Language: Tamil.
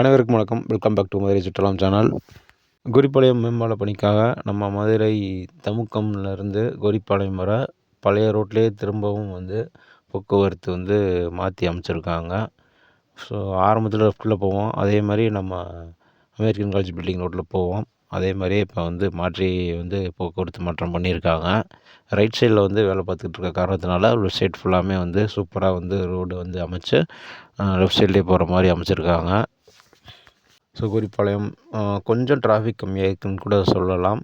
அனைவருக்கும் வணக்கம். வெல்கம் பேக் டு மதுரை சுற்றுலாம் சேனல். கோரிப்பாளையம் மேம்பால பணிக்காக நம்ம மதுரை தமுக்கம்லேருந்து கோரிப்பாளையம் வர பழைய ரோட்லேயே திரும்பவும் வந்து போக்குவரத்து வந்து மாற்றி அமைச்சிருக்காங்க. ஸோ ஆரம்பத்தில் லெஃப்ட்டில் போவோம். அதே மாதிரி நம்ம அமெரிக்கன் காலேஜ் பில்டிங் ரோட்டில் போவோம். அதே மாதிரியே இப்போ வந்து மாற்றி வந்து போக்குவரத்து மாற்றம் பண்ணியிருக்காங்க. ரைட் சைடில் வந்து வேலை பார்த்துக்கிட்டு இருக்க காரணத்தினால லெஃப்ட் சைட் ஃபுல்லாமே வந்து சூப்பராக வந்து ரோடு வந்து அமைச்சு லெஃப்ட் சைட்லேயே போகிற மாதிரி அமைச்சிருக்காங்க. ஸோ கொஞ்சம் டிராஃபிக் கம்மியாக இருக்குன்னு கூட சொல்லலாம்.